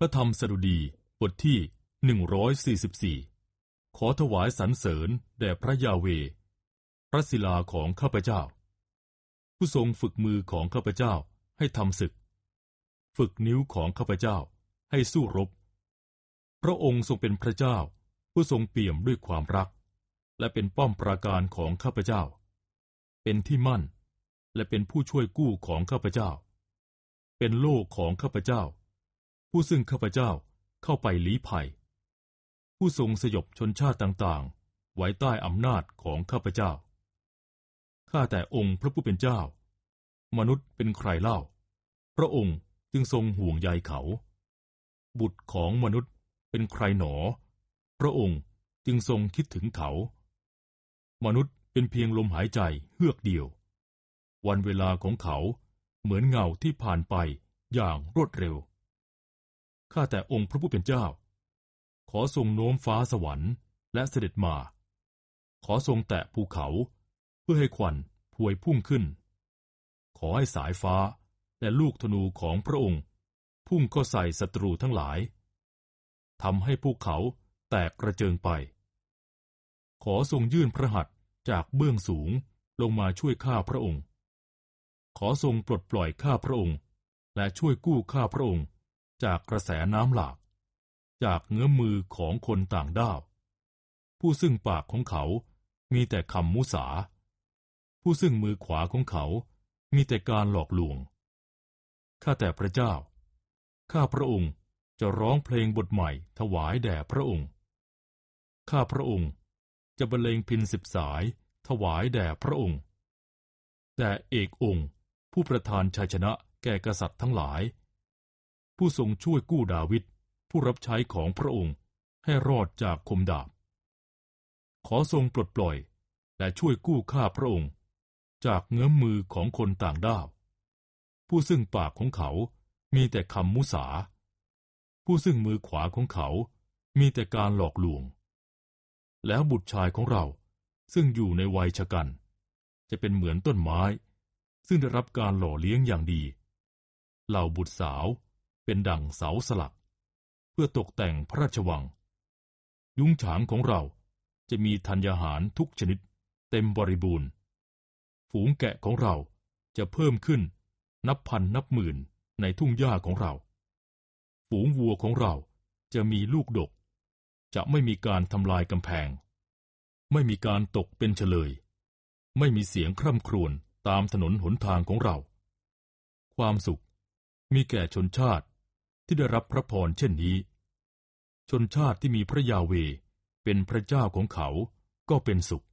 พระธรรมสดุดีบทที่หนึ่งร้อยสี่สิบสี่ขอถวายสรรเสริญแด่พระยาเว พระศิลาของข้าพเจ้า ผู้ทรงฝึกมือของข้าพเจ้าให้ทำศึก ฝึกนิ้วของข้าพเจ้าให้สู้รบ พระองค์ทรงเป็นพระเจ้า ผู้ทรงเปี่ยมด้วยความรัก และเป็นป้อมปราการของข้าพเจ้า เป็นที่มั่น และเป็นผู้ช่วยกู้ของข้าพเจ้า เป็นโลกของข้าพเจ้า ผู้ซึ่งข้าพเจ้าเข้าไปลี้ภัย ผู้ทรงสยบชนชาติต่างๆ ไว้ใต้อำนาจของข้าพเจ้า ข้าแต่องค์พระผู้เป็นเจ้า มนุษย์เป็นใครเล่า พระองค์จึงทรงห่วงใยเขา บุตรของมนุษย์เป็นใครหนอ พระองค์จึงทรงคิดถึงเขา มนุษย์เป็นเพียงลมหายใจเฮือกเดียว วันเวลาของเขาเหมือนเงาที่ผ่านไปอย่างรวดเร็ว ข้าแต่องค์พระผู้เป็นเจ้า ขอทรงโน้มฟ้าสวรรค์ และเสด็จมา ขอทรงแตะภูเขา เพื่อให้ควันพวยพุ่งขึ้น ขอให้สายฟ้าและลูกธนูของพระองค์ พุ่งเข้าใส่ศัตรูทั้งหลายทำให้ภูเขาแตกกระเจิงไป ขอทรงยื่นพระหัตถ์จากเบื้องสูงลงมาช่วยข้าพระองค์ ขอทรงปลดปล่อยข้าพระองค์ และช่วยกู้ข้าพระองค์ จากกระแสน้ำหลาก จากเงื้อมือของคนต่างด้าว ผู้ซึ่งปากของเขามีแต่คำมุสา ผู้ซึ่งมือขวาของเขา มีแต่การหลอกลวง ข้าแต่พระเจ้า ข้าพระองค์จะร้องเพลงบทใหม่ถวายแด่พระองค์ ข้าพระองค์จะบรรเลงพินสิบสายถวายแด่พระองค์ แต่เอกองค์ผู้ประทานชัยชนะแก่กษัตริย์ทั้งหลาย ผู้ทรงช่วยกู้ดาวิดผู้รับใช้ของพระองค์ให้รอดจากคมดาบ ขอทรงปลดปล่อยและช่วยกู้ข้าพระองค์ จากเงื้อมมือของคนต่างด้าว ผู้ซึ่งปากของเขามีแต่คำมุสา ผู้ซึ่งมือขวาของเขา มีแต่การหลอกลวง แล้วบุตรชายของเราซึ่งอยู่ในวัยชะกัน จะเป็นเหมือนต้นไม้ ซึ่งได้รับการหล่อเลี้ยงอย่างดี เหล่าบุตรสาว เป็นดั่งเสาสลัก เพื่อตกแต่งพระราชวัง ยุ้งฉางของเราจะมีธัญญาหารทุกชนิดเต็มบริบูรณ์ ฝูงแกะของเราจะเพิ่มขึ้นนับพันนับหมื่นในทุ่งหญ้าของเรา ฝูงวัวของเราจะมีลูกดก จะไม่มีการทำลายกำแพง ไม่มีการตกเป็นเฉลย ไม่มีเสียงคร่ำครวญตามถนนหนทางของเรา ความสุขมีแก่ชนชาติ ที่ได้รับพระพรเช่นนี้ ชนชาติที่มีพระยาเวเป็นพระเจ้าของเขาก็เป็นสุข